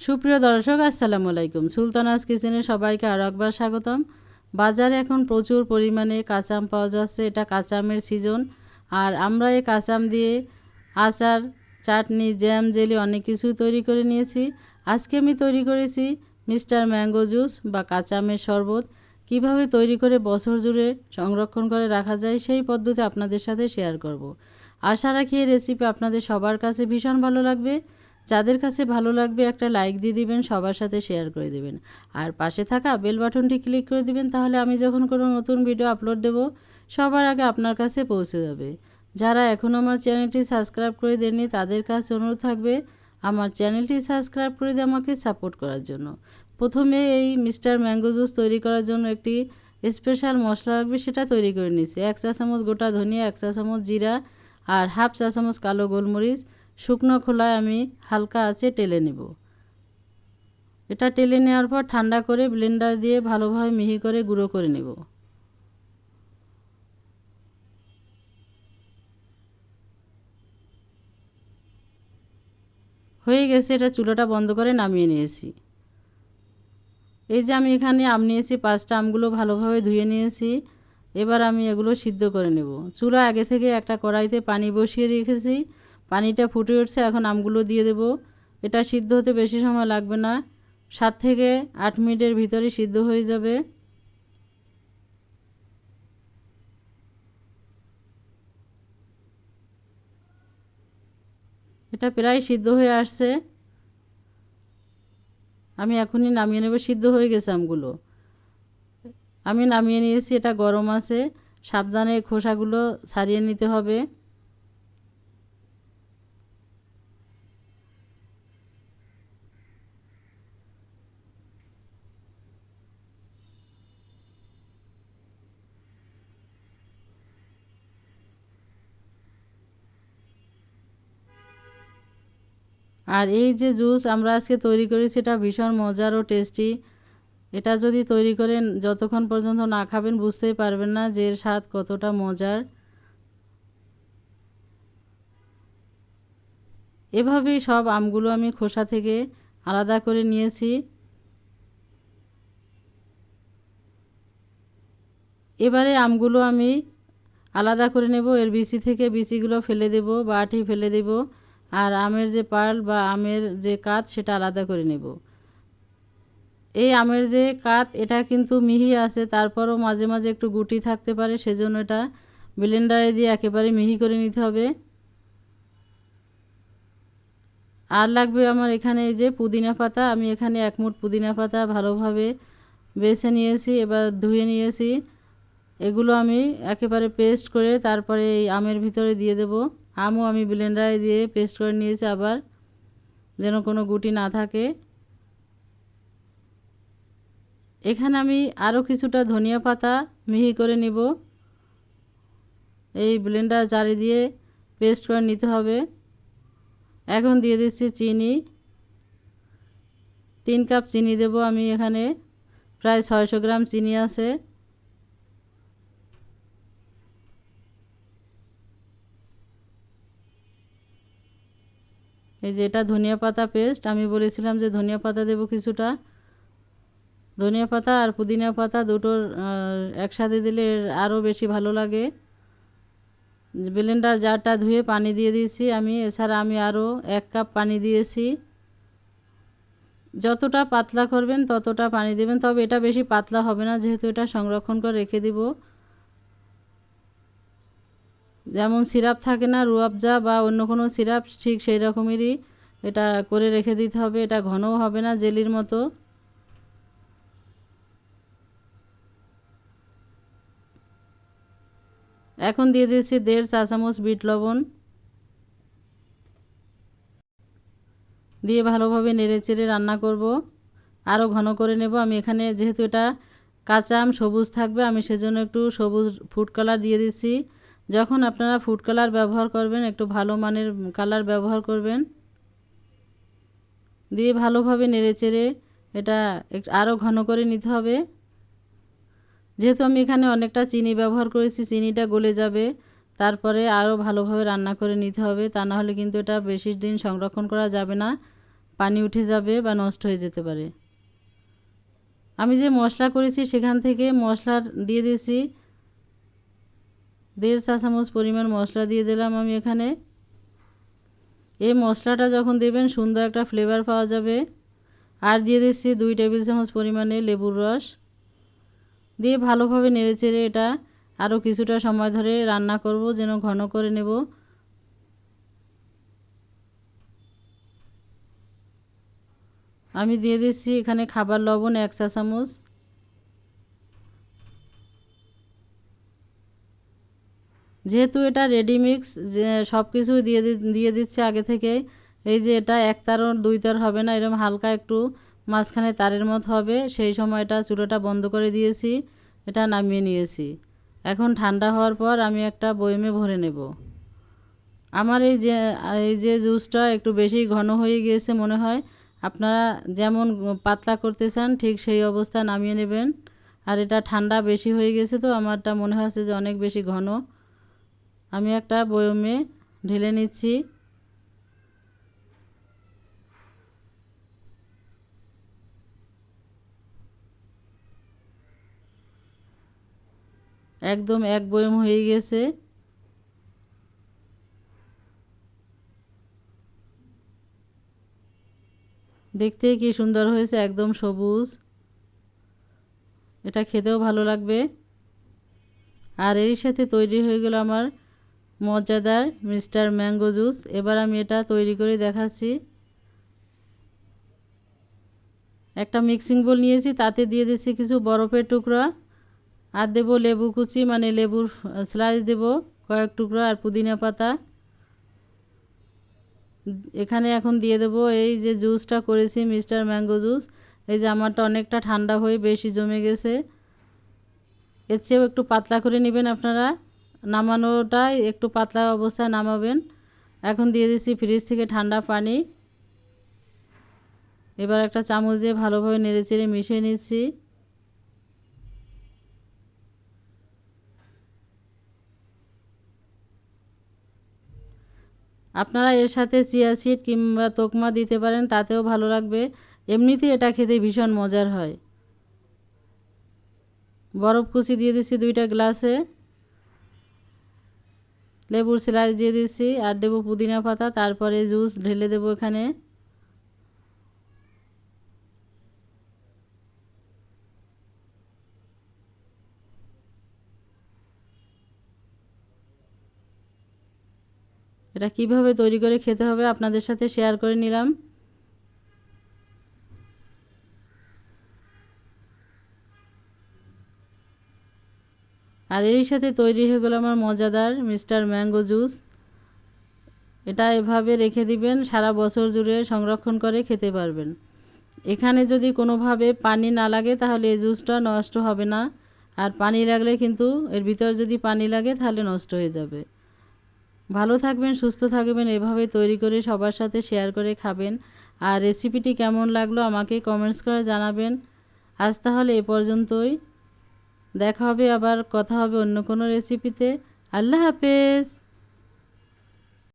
সুপ্রিয় দর্শক, আসসালামু আলাইকুম। সুলতানাস কিচেনে সবাইকে আরও একবার স্বাগতম। বাজারে এখন প্রচুর পরিমাণে কাঁচাম পাওয়া যাচ্ছে। এটা কাঁচামের সিজন আর আমরা এই কাঁচাম দিয়ে আচার, চাটনি জ্যাম জেলি অনেক কিছু তৈরি করে নিয়েছি। আজকে আমি তৈরি করেছি মিস্টার ম্যাঙ্গো জুস বা কাঁচামের শরবত। কীভাবে তৈরি করে বছর জুড়ে সংরক্ষণ করে রাখা যায় সেই পদ্ধতি আপনাদের সাথে শেয়ার করব। আশা রাখি এই রেসিপি আপনাদের সবার কাছে ভীষণ ভালো লাগবে। যাদের কাছে ভালো লাগবে একটা লাইক দিয়ে দিবেন, সবার সাথে শেয়ার করে দিবেন। আর পাশে থাকা বেল বাটনটি ক্লিক করে দিবেন, তাহলে আমি যখন কোনো নতুন ভিডিও আপলোড দেব, সবার আগে আপনার কাছে পৌঁছে যাবে। যারা এখনও আমার চ্যানেলটি সাবস্ক্রাইব করে দেননি, তাদের কাছে অনুরোধ থাকবে আমার চ্যানেলটি সাবস্ক্রাইব করে দিয়ে আমাকে সাপোর্ট করার জন্য। প্রথমে এই মিস্টার ম্যাঙ্গো জুস তৈরি করার জন্য একটি স্পেশাল মশলা লাগবে, সেটা তৈরি করে নিচ্ছি এক চা চামচ গোটা ধনিয়া, এক চা চামচ জিরা আর হাফ চা চামচ কালো গোলমরিচ। শুকনো খোলায় আমি হালকা আছে টেলে নেব। এটা টেলে নেওয়ার পর ঠান্ডা করে ব্লেন্ডার দিয়ে ভালোভাবে মিহি করে গুঁড়ো করে নেব। হয়ে গেছে, এটা চুলাটা বন্ধ করে নামিয়ে নিয়েছি। এই যে আমি এখানে আম নিয়েছি, পাঁচটা আমগুলো ভালোভাবে ধুয়ে নিয়েছি। এবার আমি এগুলো সিদ্ধ করে নেব। চুলা আগে থেকে একটা কড়াইতে পানি বসিয়ে রেখেছি। পানিটা ফুটে উঠছে, এখন আমগুলো দিয়ে দেব। এটা সিদ্ধ হতে বেশি সময় লাগবে না। সাত থেকে আট মিনিটের ভিতরে সিদ্ধ হয়ে যাবে। এটা প্রায় সিদ্ধ হয়ে আসছে। আমি এখনই নামিয়ে নেব, সিদ্ধ হয়ে গেছে আমগুলো। আমি নামিয়ে নিয়েছি, এটা গরম আছে। সাবধানে খোসাগুলো ছাড়িয়ে নিতে হবে। আর এই যে জুস আমরা আজকে তৈরি করেছি সেটা ভীষণ মজার ও টেস্টি এটা যদি তৈরি করেন, যতক্ষণ পর্যন্ত না খাবেন, বুঝতেই পারবেন না যে এর স্বাদ কতটা মজার। এভাবেই সব আমগুলো আমি খোসা থেকে আলাদা করে নিয়েছি। এবারে আমগুলো আমি আলাদা করে নেব, এর বিচি থেকে বিচিগুলো ফেলে দেব বা আঠি ফেলে দেব। আর আমের যে পার্ল বা আমের যে কাত, সেটা আলাদা করে নেব। এই আমের যে কাত, এটা কিন্তু মিহি আছে, তারপরও মাঝে মাঝে একটু গুটি থাকতে পারে, সেজন্য এটা ব্লেন্ডারে দিয়ে একেবারে মিহি করে নিতে হবে। আর লাগবে আমার এখানে এই যে পুদিনা পাতা, আমি এখানে এক মুঠ পুদিনা পাতা ভালোভাবে বেছে নিয়েছি, এবার ধুয়ে নিয়েছি। এগুলো আমি একেবারে পেস্ট করে তারপরে এই আমের ভিতরে দিয়ে দেব। আমও আমি ব্লেন্ডারে দিয়ে পেস্ট করে নিয়েছি আবার, যেন কোনো গুটি না থাকে। এখানে আমি আরও কিছুটা ধনিয়া পাতা মিহি করে নিব। এই ব্লেন্ডার জারি দিয়ে পেস্ট করে নিতে হবে। এখন দিয়ে দিচ্ছি চিনি। তিন কাপ চিনি দেব আমি এখানে। প্রায় ছয়শো গ্রাম চিনি আছে। এই যে এটা ধনিয়া পাতা পেস্ট আমি বলেছিলাম যে ধনিয়া পাতা দেব কিছুটা। ধনিয়া পাতা আর পুদিনা পাতা দুটোর একসাথে দিলে আরও বেশি ভালো লাগে। ব্লেন্ডার জারটা ধুয়ে পানি দিয়ে দিয়েছি আমি, এছাড়া আমি আরও এক কাপ পানি দিয়েছি। যতটা পাতলা করবেন ততটা পানি দেবেন, তবে এটা বেশি পাতলা হবে না, যেহেতু এটা সংরক্ষণ করে রেখে দিব। যেমন সিরাপ থাকে না রুয়াবজা বা অন্য কোনো সিরাপ, ঠিক সেই রকমেরই এটা করে রেখে দিতে হবে। এটা ঘনও হবে না জেলির মতো। এখন দিয়ে দিয়েছি দেড় চা চামচ বিট লবণ। দিয়ে ভালোভাবে নেড়ে চেড়ে রান্না করব। আরও ঘন করে নেব। আমি এখানে যেহেতু এটা কাঁচা আম, সবুজ থাকবে, আমি সেজন্য একটু সবুজ ফুড কালার দিয়ে দিচ্ছি যখন আপনারা ফুড কালার ব্যবহার করবেন, একটু ভালো মানের কালার ব্যবহার করবেন, দিয়ে ভালোভাবে নেড়ে চেড়ে এটা আরও ঘন করে নিতে হবে। যেহেতু আমি এখানে অনেকটা চিনি ব্যবহার করেছি, চিনিটা গলে যাবে, তারপরে আরও ভালোভাবে রান্না করে নিতে হবে, তা নাহলে কিন্তু এটা বেশি দিন সংরক্ষণ করা যাবে না, পানি উঠে যাবে বা নষ্ট হয়ে যেতে পারে। আমি যে মশলা করেছি সেখান থেকে মশলা দিয়ে দিয়েছি দেড় চা চামচ পরিমাণ মশলা দিয়ে দিলাম আমি এখানে। এই মশলাটা যখন দেবেন সুন্দর একটা ফ্লেভার পাওয়া যাবে। আর দিয়ে দিচ্ছি দুই টেবিল চামচ পরিমাণে লেবুর রস। দিয়ে ভালোভাবে নেড়েচেড়ে এটা আরও কিছুটা সময় ধরে রান্না করব, যেন ঘন করে নেব। আমি দিয়ে দিচ্ছি এখানে খাবার লবণ এক চা চামচ। যেহেতু এটা রেডি মিক্স যে সব কিছুই দিয়ে দিয়ে দিচ্ছে আগে থেকে এই যে এটা এক তার দুই তার হবে না এরকম হালকা একটু মাঝখানে তারের মতো হবে, সেই সময়টা চুলোটা বন্ধ করে দিয়েছি, এটা নামিয়ে নিয়েছি। এখন ঠান্ডা হওয়ার পর আমি একটা বয়মে ভরে নেব। আমার এই যে এই যে জুসটা একটু বেশি ঘন হয়ে গিয়েছে মনে হয়, আপনারা যেমন পাতলা করতে চান, ঠিক সেই অবস্থা নামিয়ে নেবেন। আর এটা ঠান্ডা বেশি হয়ে গেছে তো, আমারটা মনে হচ্ছে যে অনেক বেশি ঘন। আমি একটা বয়মে ঢেলে নিচ্ছি। একদম এক বয়ম হয়ে গেছে। দেখতে কি সুন্দর হয়েছে, একদম সবুজ। এটা খেতেও ভালো লাগবে। আর এর সাথে তৈরি হয়ে গেল আমার মজাদার, মিস্টার ম্যাঙ্গো জুস। এবার আমি এটা তৈরি করে দেখাচ্ছি। একটা মিক্সিং বোল নিয়েছি, তাতে দিয়ে দিচ্ছি কিছু বরফের টুকরা। আর দেবো লেবু কুচি মানে লেবুর স্লাইস দেব কয়েক টুকরো আর পুদিনা পাতা। এখানে এখন দিয়ে দেবো এই যে জুসটা করেছি, মিস্টার ম্যাঙ্গো জুস। এই যে আমারটা অনেকটা ঠান্ডা হয়ে বেশি জমে গেছে। এর চেয়েও একটু পাতলা করে নেবেন আপনারা। নামানোটাই একটু পাতলা অবস্থায় নামাবেন। এখন দিয়ে দিচ্ছি ফ্রিজ থেকে ঠান্ডা পানি। এবার একটা চামচ দিয়ে ভালোভাবে নেড়ে চেড়ে মিশিয়ে নিচ্ছি। আপনারা এর সাথে চিয়া সিড কিংবা তোকমা দিতে পারেন, তাতেও ভালো লাগবে। এমনিতেই এটা খেতে ভীষণ মজার হয়। বরফ কুচি দিয়ে দিচ্ছি দুইটা গ্লাসে। লেবুর স্লাইস দিয়ে দিচ্ছি আর দেবো পুদিনা পাতা, তারপরে জুস ঢেলে দেবো এখানে। এটা কীভাবে তৈরি করে খেতে হবে আপনাদের সাথে শেয়ার করে নিলাম। আর এরই সাথে তৈরি হয়ে গেলো আমার মজাদার মিস্টার ম্যাঙ্গো জুস। এটা এভাবে রেখে দিবেন, সারা বছর জুড়ে সংরক্ষণ করে খেতে পারবেন। এখানে যদি কোনোভাবে পানি না লাগে, তাহলে এই জুসটা নষ্ট হবে না। আর পানি লাগলে কিন্তু এর ভিতর যদি পানি লাগে, তাহলে নষ্ট হয়ে যাবে। ভালো থাকবেন, সুস্থ থাকবেন, এভাবে তৈরি করে সবার সাথে শেয়ার করে খাবেন। আর রেসিপিটি কেমন লাগল আমাকে কমেন্টস করে জানাবেন। আজ তাহলে এ পর্যন্তই। দেখা হবে আবার কথা হবে অন্য কোনো রেসিপিতে আল্লাহ হাফেজ।